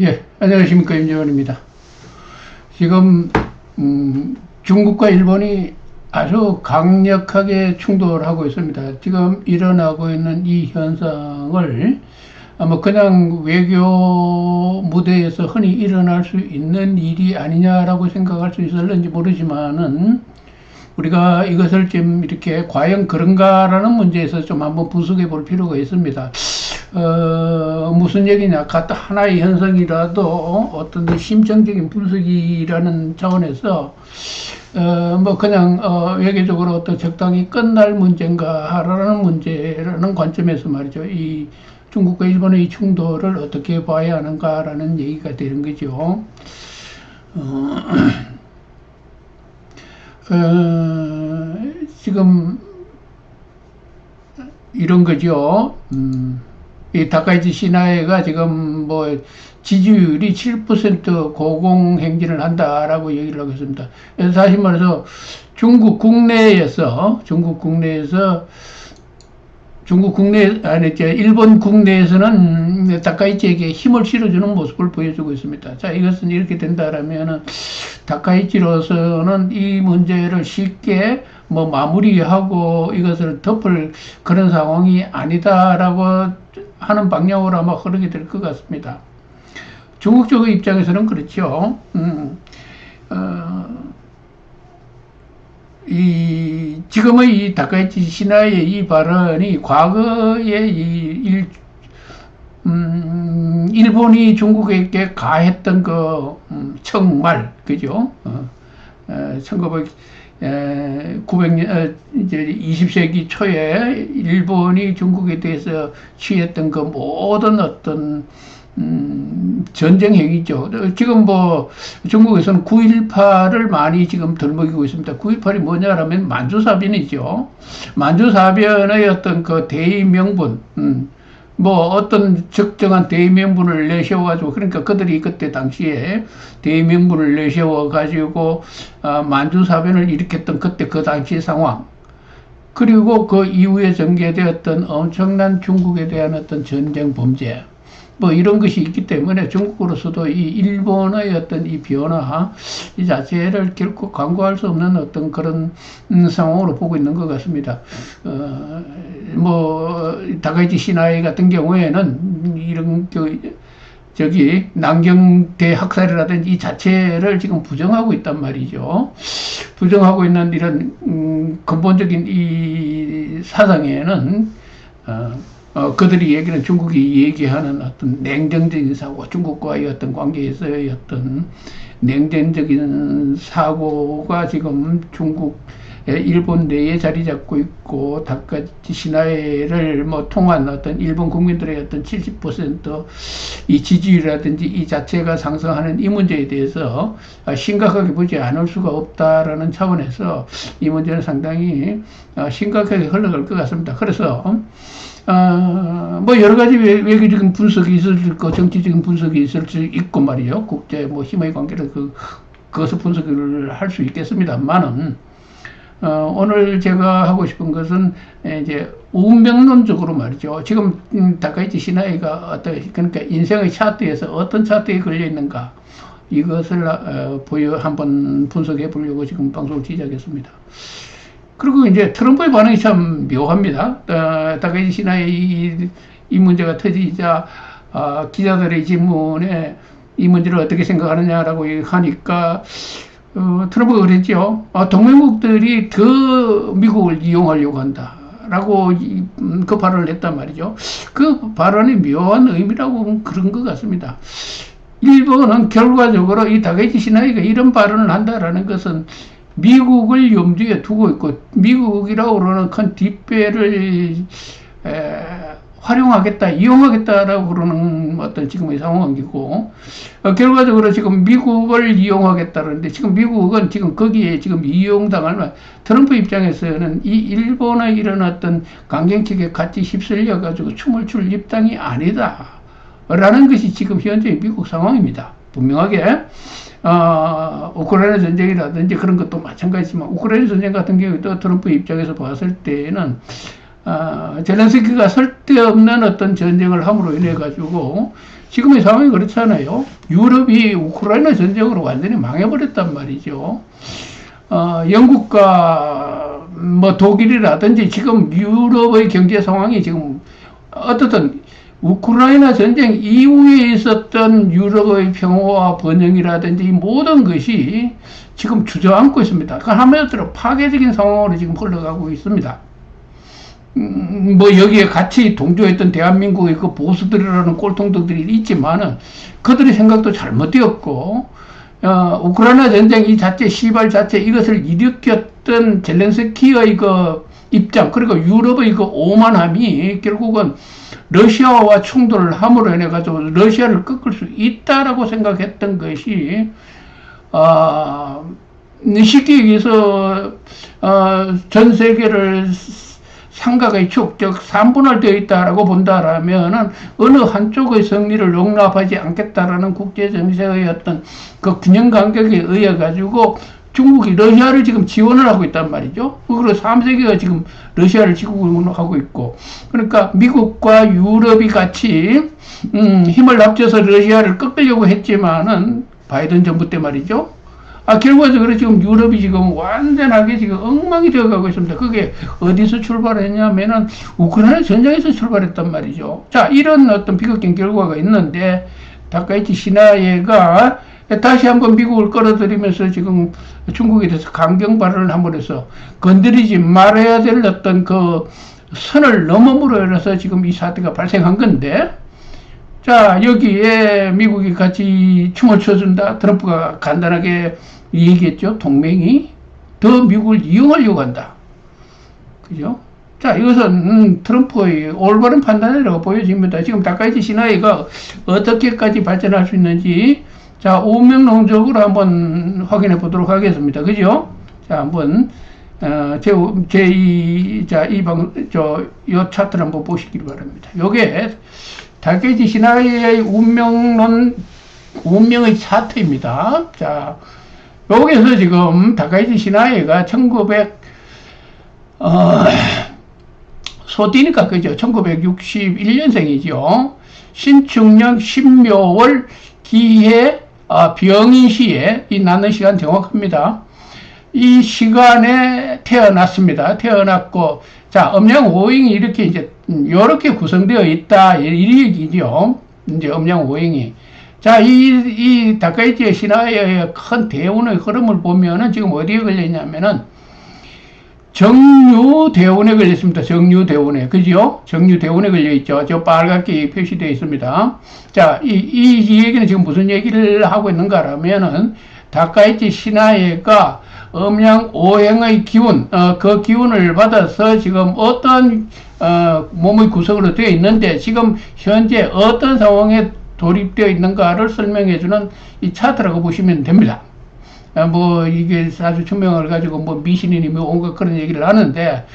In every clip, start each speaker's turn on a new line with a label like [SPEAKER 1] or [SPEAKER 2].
[SPEAKER 1] 예, 안녕하십니까 임재원입니다. 지금 음, 중국과 일본이 아주 강력하게 충돌하고 있습니다. 지금 일어나고 있는 이 현상을 아마 그냥 외교 무대에서 흔히 일어날 수 있는 일이 아니냐라고 생각할 수 있을는지 모르지만은 우리가 이것을 좀 이렇게 과연 그런가라는 문제에서 좀 한번 분석해 볼 필요가 있습니다. 어, 무슨 얘기냐. 같은 하나의 현상이라도 어떤 심정적인 분석이라는 차원에서 어, 뭐 그냥 어, 외교적으로 어떤 적당히 끝날 문제인가라는 문제라는 관점에서 말이죠. 이 중국과 일본의 이 충돌을 어떻게 봐야 하는가라는 얘기가 되는 거죠. 어, 어, 지금 이런 거죠. 음, 이 다카이치 시나에가 지금 뭐 지지율이 7% 고공 행진을 한다라고 얘기를 하고 있습니다. 그래서 사실 말해서 중국 국내에서 중국 국내에서 중국 국내 아니 저 일본 국내에서는 다카이치에게 힘을 실어주는 모습을 보여주고 있습니다. 자 이것은 이렇게 된다라면은 다카이치로서는 이 문제를 쉽게 뭐 마무리하고 이것을 덮을 그런 상황이 아니다라고 하는 방향으로 아마 흐르게 될 것 같습니다. 중국 쪽의 입장에서는 그렇죠. 음, 어, 이 지금의 이 다카이치 신하의 이 발언이 과거에 이 일, 음, 일본이 중국에게 가했던 그 음, 청말 그죠? 어, 어, 1900 900년 어, 이제 20세기 초에 일본이 중국에 대해서 취했던 그 모든 어떤 음, 전쟁 행위죠. 지금 뭐 중국에서는 9.18을 많이 지금 덜먹이고 있습니다. 9.18이 뭐냐라면 만주사변이죠. 만주사변의 어떤 그 대의명분, 음, 뭐 어떤 적정한 대의명분을 내세워가지고 그러니까 그들이 그때 당시에 대의명분을 내세워가지고 어, 만주사변을 일으켰던 그때 그 당시 상황. 그리고 그 이후에 전개되었던 엄청난 중국에 대한 어떤 전쟁 범죄 뭐 이런 것이 있기 때문에 중국으로서도 이 일본의 어떤 이 변화 이 자체를 결코 간과할 수 없는 어떤 그런 음, 상황으로 보고 있는 것 같습니다. 어, 뭐 다카이치 시나이 같은 경우에는 이런 그 저기 남경대 학살이라든지 이 자체를 지금 부정하고 있단 말이죠. 부정하고 있는 이런 음, 근본적인 이 사상에는 어, 어, 그들이 얘기는 중국이 얘기하는 어떤 냉정적인 사고, 중국과의 어떤 관계에서의 어떤 냉정적인 사고가 지금 중국, 일본 내에 자리 잡고 있고, 다까지 신화를 뭐 통한 어떤 일본 국민들의 어떤 70%이 지지율이라든지 이 자체가 상승하는 이 문제에 대해서 심각하게 보지 않을 수가 없다라는 차원에서 이 문제는 상당히 심각하게 흘러갈 것 같습니다. 그래서 어, 뭐 여러 가지 외교적인 분석이 있을 수 있고 정치적인 분석이 있을 수 있고 말이죠. 국제 뭐 힘의 관계를 그 그것을 분석을 할 수 있겠습니다만은 어, 오늘 제가 하고 싶은 것은 이제 운명론적으로 말이죠. 지금 음, 다카이치 시나이가 어떤 그러니까 인생의 차트에서 어떤 차트에 걸려 있는가 이것을 어, 보여 한번 분석해 보려고 지금 방송을 시작했습니다. 그리고 이제 트럼프의 반응이 참 묘합니다. 어, 다케지 신하의 이, 이 문제가 터지자 어, 기자들의 질문에 이 문제를 어떻게 생각하느냐라고 하니까 어, 트럼프가 그랬죠. 어, 동맹국들이 더 미국을 이용하려고 한다. 라고 음, 그 발언을 했단 말이죠. 그 발언이 묘한 의미라고 그런 것 같습니다. 일본은 결과적으로 이 다케지 시나이가 이런 발언을 한다라는 것은 미국을 염두에 두고 있고 미국이라고 그러는 큰 뒷배를 에, 활용하겠다, 이용하겠다라고 그러는 어떤 지금의 상황이고, 어, 결과적으로 지금 미국을 이용하겠다는데, 지금 미국은 지금 거기에 지금 이용당할 만, 트럼프 입장에서는 이 이런 어떤 강경책에 같이 휩쓸려가지고 춤을 출 입장이 아니다. 라는 것이 지금 현재 미국 상황입니다. 분명하게. 어, 우크라이나 전쟁이라든지 그런 것도 마찬가지지만 우크라이나 전쟁 같은 경우도 트럼프 입장에서 봤을 때는 어, 젤렌스키가 쓸데없는 어떤 전쟁을 함으로 인해 가지고 지금의 상황이 그렇잖아요. 유럽이 우크라이나 전쟁으로 완전히 망해버렸단 말이죠. 어, 영국과 뭐 독일이라든지 지금 유럽의 경제 상황이 지금 어떻든 우크라이나 전쟁 이후에 있었던 유럽의 평화와 번영이라든지 이 모든 것이 지금 주저앉고 있습니다. 그 한마디로 파괴적인 상황으로 지금 흘러가고 있습니다. 음, 뭐 여기에 같이 동조했던 대한민국의 그 보수들이라는 꼴통들이 있지만은 그들의 생각도 잘못되었고 어, 우크라이나 전쟁 이 자체 시발 자체 이것을 일으켰던 젤렌스키의 그 입장 그리고 유럽의 그 오만함이 결국은 러시아와 충돌을 함으로 인해 가지고 러시아를 꺾을 수 있다라고 생각했던 것이 어, 쉽게 얘기해서 어, 전 세계를 삼각의 축, 즉 3분할 되어 있다라고 본다라면은 어느 한쪽의 승리를 용납하지 않겠다라는 국제 정세의 어떤 그 균형 간격에 의해 가지고 중국이 러시아를 지금 지원을 하고 있단 말이죠. 그리고 3세계가 지금 러시아를 지원하고 있고 그러니까 미국과 유럽이 같이 음, 힘을 합쳐서 러시아를 꺾으려고 했지만은 바이든 정부 때 말이죠. 아, 결과적으로 지금 유럽이 지금 완전하게 지금 엉망이 되어 가고 있습니다. 그게 어디서 출발했냐면은 우크라이나 전쟁에서 출발했단 말이죠. 자, 이런 어떤 비극적인 결과가 있는데 다카이치 시나예가 다시 한번 미국을 끌어들이면서 지금 중국에 대해서 강경 발언을 해서 건드리지 말아야 될 어떤 그 선을 넘음으로 인해서 지금 이 사태가 발생한 건데 자, 여기에 미국이 같이 춤을 춰준다. 트럼프가 간단하게 얘기했죠. 동맹이 더 미국을 이용하려고 한다. 그죠? 자, 이것은 음, 트럼프의 올바른 판단이라고 보여집니다. 지금 다카이치 시나이가 어떻게까지 발전할 수 있는지 자, 운명론적으로 한번 확인해 보도록 하겠습니다. 그죠? 자, 한번 어, 제, 제, 이, 자, 이 방, 저, 요 차트를 한번 보시기 바랍니다. 요게, 다케지 시나이의 운명론, 운명의 차트입니다. 자, 여기서 지금 다카이치 시나이가 1900, 어, 소띠니까 그죠? 1961년생이죠. 신축년 신묘월 기해 아, 병인 시에 이 낳는 시간 정확합니다. 이 시간에 태어났습니다. 태어났고 자 음양 오행이 이렇게 이제 이렇게 구성되어 있다 이 얘기죠. 이제 음양 오행이 자이 이 다카이치의 신화의 큰 대운의 흐름을 보면은 지금 어디에 걸려 있냐면은 정유 대운에 걸려 있습니다. 정유 대운에. 그죠? 정유 대운에 걸려 있죠. 저 빨갛게 표시되어 있습니다. 자, 이, 이, 이 얘기는 지금 무슨 얘기를 하고 있는가라면은, 다카이치 신화회가 음양 오행의 기운, 어, 그 기운을 받아서 지금 어떤, 어, 몸의 구성으로 되어 있는데, 지금 현재 어떤 상황에 돌입되어 있는가를 설명해주는 이 차트라고 보시면 됩니다. 아, 뭐 이게 사주 증명을 가지고 뭐 미신이니 뭐 온갖 그런 얘기를 하는데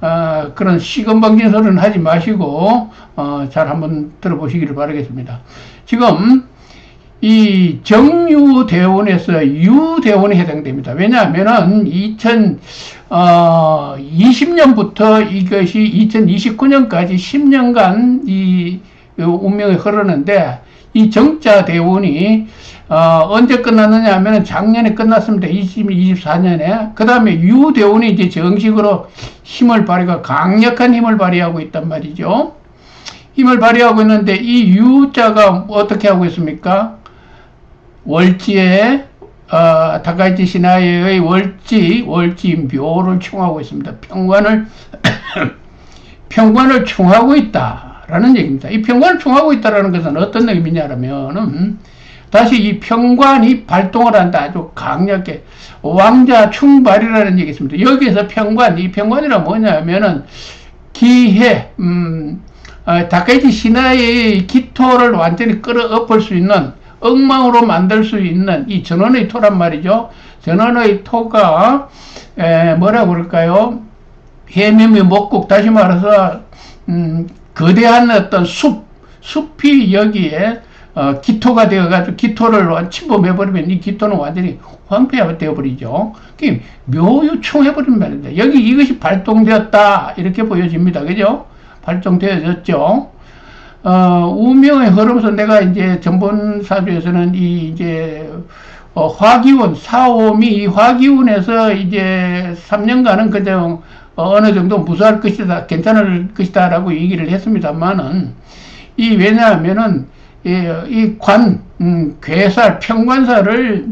[SPEAKER 1] 어, 그런 시건방진 소리는 하지 마시고 어, 잘 한번 들어보시기를 바라겠습니다. 지금 이 정유대원에서 유대원에 해당됩니다. 왜냐하면은 2020년부터 이것이 2029년까지 10년간 이 운명이 흐르는데 이 정자 대원이 어, 언제 끝났느냐 하면 작년에 끝났습니다. 20, 24년에. 그 다음에 유대운이 이제 정식으로 힘을 발휘가 강력한 힘을 발휘하고 있단 말이죠. 힘을 발휘하고 있는데 이 유자가 어떻게 하고 있습니까? 월지에 어, 다카이치 시나이의 월지, 월지 묘를 충하고 있습니다. 평관을 평관을 충하고 있다라는 얘기입니다. 이 평관을 충하고 있다라는 것은 어떤 의미냐면은 다시 이 평관이 발동을 한다. 아주 강력하게. 왕자 충발이라는 얘기 있습니다. 여기서 평관, 이 평관이란 뭐냐면은 기해, 음, 어, 다케지 신화의 기토를 완전히 끌어엎을 수 있는 엉망으로 만들 수 있는 이 전원의 토란 말이죠. 전원의 토가 에, 뭐라 그럴까요? 해면의 목국 다시 말해서 음, 거대한 어떤 숲 숲이 여기에 어, 기토가 되어가지고 기토를 완- 침범해버리면 이 기토는 완전히 황폐가 되어버리죠. 묘유충해버린 말입니다. 여기 이것이 발동되었다 이렇게 보여집니다. 그죠? 발동되어졌죠. 어, 우명의 흐름에서 내가 이제 전번 사주에서는 이 이제 어, 화기운, 사오미 이 화기운에서 이제 3년간은 그냥 어 느 정도 무사할 것이다, 괜찮을 것이다라고 얘기를 했습니다만은 이 왜냐하면은 이, 이 관, 음, 괴살, 평관사를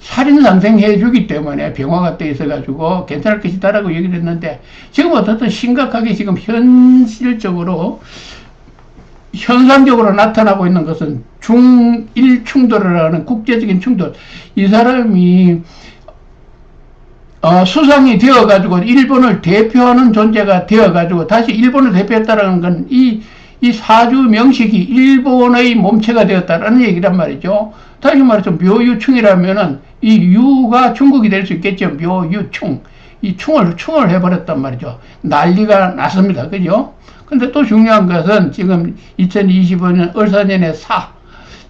[SPEAKER 1] 살인 상생해 주기 때문에 병화가 떠 있어 가지고 괜찮을 것이다라고 얘기를 했는데 지금 어떻든 심각하게 지금 현실적으로 현상적으로 나타나고 있는 것은 중일 충돌을 하는 국제적인 충돌. 이 사람이 어, 수상이 되어 가지고 일본을 대표하는 존재가 되어 가지고 다시 일본을 대표했다라는 건이 이 사주 명식이 일본의 몸체가 되었다라는 얘기란 말이죠. 다시 말해서 묘유충이라면은 이 유가 중국이 될 수 있겠죠. 묘유충. 이 충을 충을 해버렸단 말이죠. 난리가 났습니다. 그죠? 근데 또 중요한 것은 지금 2025년 을사년의 사.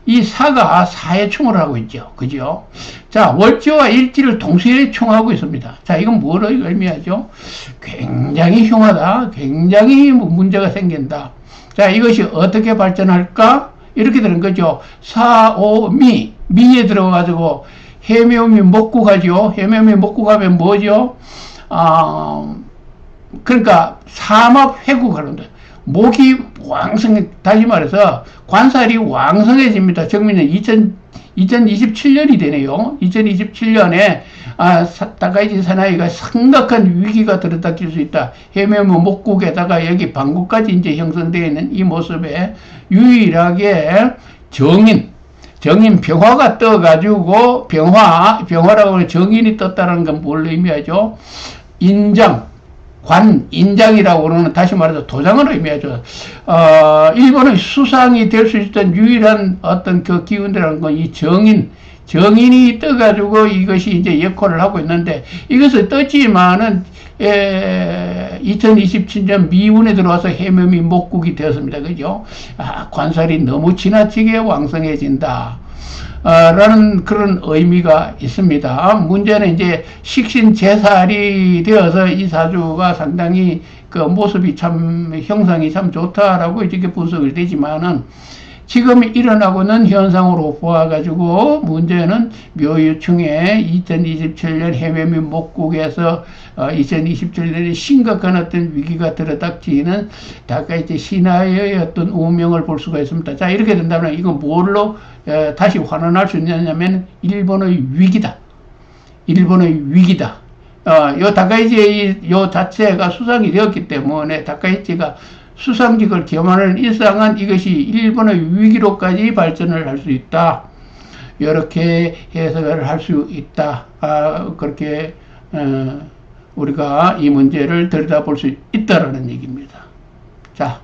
[SPEAKER 1] 이 사가 사의 충을 하고 있죠. 그죠? 자, 월지와 일지를 동시에 충하고 있습니다. 자, 이건 뭐를 의미하죠? 굉장히 흉하다. 굉장히 문제가 생긴다. 자, 이것이 어떻게 발전할까? 이렇게 되는 거죠. 사, 오, 미. 미에 들어가지고 해묘미 먹고 가죠. 해묘미 먹고 가면 뭐죠? 아, 그러니까 삼합 회국하는다. 목이 왕성, 다시 말해서 관살이 왕성해집니다. 정민은 2000, 2027년이 되네요. 2027년에 아, 사, 다카이지 사나이가 심각한 위기가 들어닥칠 수 있다. 해매무 목국에다가 여기 방구까지 이제 형성되어 있는 이 모습에 유일하게 정인, 정인 병화가 떠가지고 병화, 병화라고 하는 정인이 떴다는 건 뭘 의미하죠? 인장, 관, 인장이라고 그러는 다시 말해서 도장을 의미하죠. 어, 일본의 수상이 될 수 있던 유일한 어떤 그 기운이라는 건 이 정인, 정인이 떠가지고 이것이 이제 역할을 하고 있는데 이것을 떴지만은 에, 2027년 미운에 들어와서 해면이 목국이 되었습니다. 그죠? 아, 관살이 너무 지나치게 왕성해진다. 어, 라는 그런 의미가 있습니다. 문제는 이제 식신 제살이 되어서 이 사주가 상당히 그 모습이 참 형상이 참 좋다라고 이렇게 분석이 되지만은 지금 일어나고 있는 현상으로 보아가지고 문제는 묘유충에 2027년 해외 및 목국에서 어, 2027년에 심각한 어떤 위기가 들어닥치는 다까이제 신화의 어떤 운명을 볼 수가 있습니다. 자 이렇게 된다면 이건 뭘로 에, 다시 환원할 수 있냐면 일본의 위기다. 일본의 위기다. 어, 요 다카이지 요 자체가 수상이 되었기 때문에 다카이지가 수상직을 겸하는 일상은 이것이 일본의 위기로까지 발전을 할 수 있다. 이렇게 해석을 할 수 있다. 아, 그렇게 어, 우리가 이 문제를 들여다볼 수 있다라는 얘기입니다. 자,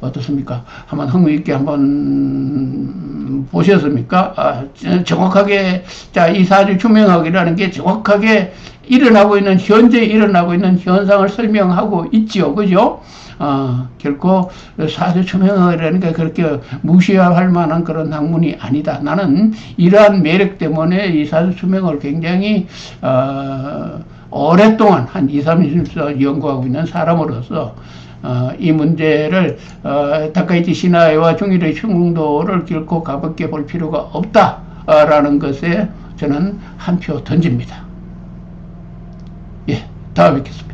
[SPEAKER 1] 어떻습니까? 한번 흥미 있게 한번 보셨습니까? 아, 정확하게, 자, 이 사주 투명학이라는 게 정확하게 일어나고 있는, 현재 일어나고 있는 현상을 설명하고 있지요. 그죠? 어, 결코 사주 투명학이라는 게 그렇게 무시할 만한 그런 학문이 아니다. 나는 이러한 매력 때문에 이 사주 투명을 굉장히, 어, 오랫동안 한 2, 30년 연구하고 있는 사람으로서 어, 이 문제를 어, 다카이치 시나이와 중일의 충돌을 결코 가볍게 볼 필요가 없다라는 것에 저는 한 표 던집니다. 예, 다음에 뵙겠습니다.